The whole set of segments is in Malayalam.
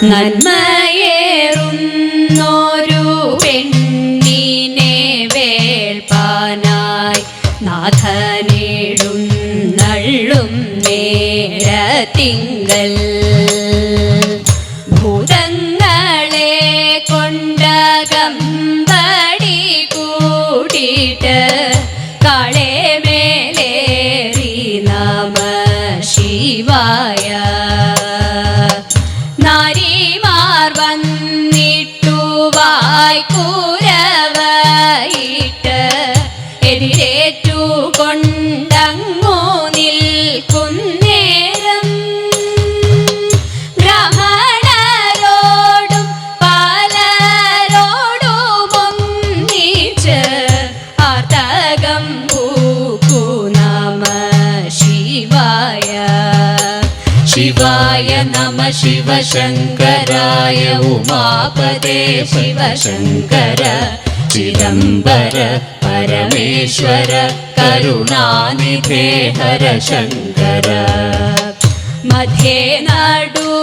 നന്മയേറുന്നൊരു പെണ്ണിനെ വേൾപ്പാനായി നാഥനേടും നള്ളും നേരത്തിങ്കൽ നാരിമാർ വന്നിട്ടു വായ്ക്കൂരവയിട്ട് എതിരേറ്റു കൊണ്ടങ്ങു നിൽക്കുന്നേരം. ബ്രാഹ്മണരോടും പലരോടും ഒന്നിച്ച് ആർത്തകം പൂക്കു നമ ശിവായ. ശിവായ शिवशङ्कराय उमापदे शिवशङ्कर चिदम्बर परमेश्वर करुणानिधे हर शङ्कर मध्ये नाडु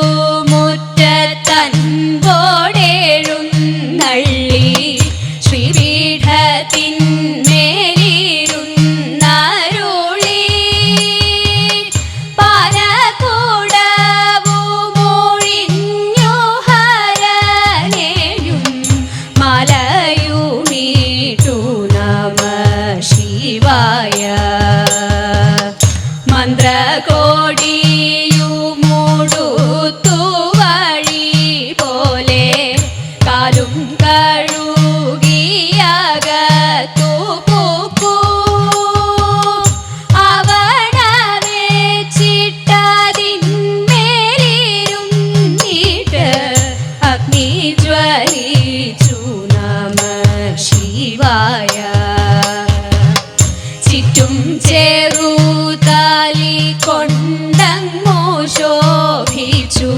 ശോഭിച്ചു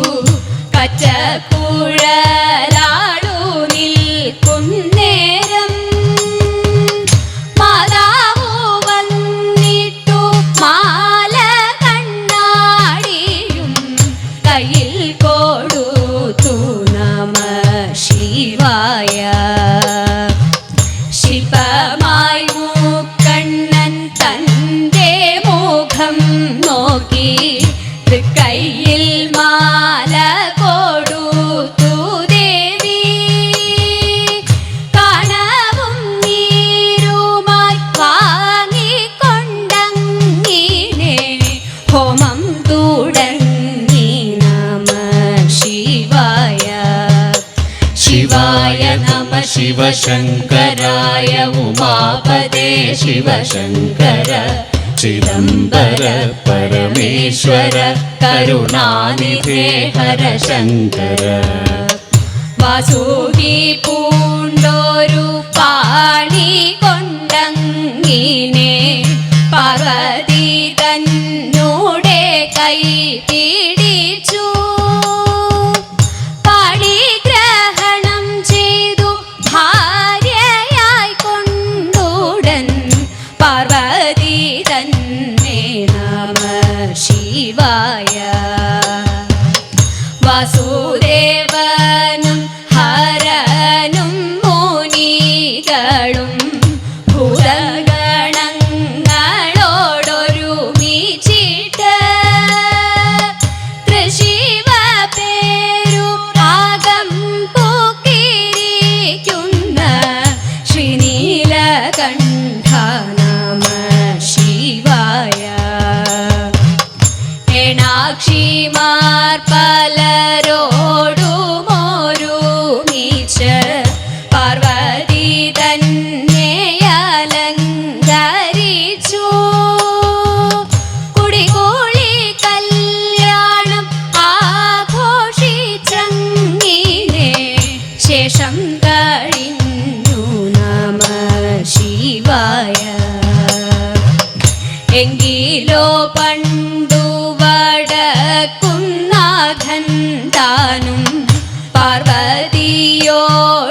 കറ്റക്കുഴലാളു നിൽക്കുന്നേരം മാതാവു വന്നിട്ടു മാല കണ്ണാടിയും കയ്യിൽ കൊടുത്തു നമ ശിവായ. ശില്പമായി ശിവശങ്കരായ ഉമാപദേ ശിവശങ്കര ചിദംബര പരമേശ്വര കരുണാനിധേ ഹര ശങ്കര വാസുകി പൂണ്ടോരു പാളി കൊണ്ടങ്ങിനെ പാർവതി തന്നൂടെ കൈ പിടിച്ചു വാസുദേവനും ഹരനും മുനികളും ഭൂതഗണങ്ങളോടൊരുമിച്ചിട്ട് തൃശിവ പേരു ആകം പൂക്കിരിക്കുന്ന ശ്രീനീലകണ്ഠ നമ ശിവായ ഏണാക്ഷിമാർ പലരോടുമൊരുമിച്ച് പാർവതി തന്നെ അലങ്കരിച്ചു. കുടികൂളി കല്യാണം ആഘോഷിച്ചങ്ങിനെ ശേഷം കഴിഞ്ഞു നമ ശിവായ. എങ്കിലോ പണ്ടു Dios.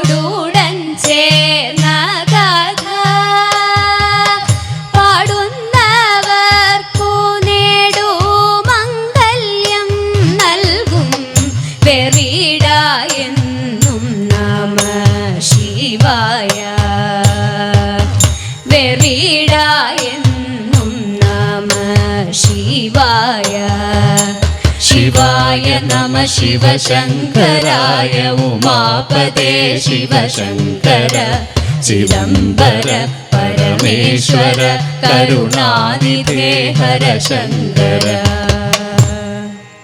ശിവായ നമ ശിവശങ്കരായ ഉമാപദേ ശിവശങ്കര ചിദംബര പരമേശ്വര കരുണാനിധേ ഹര ശങ്കര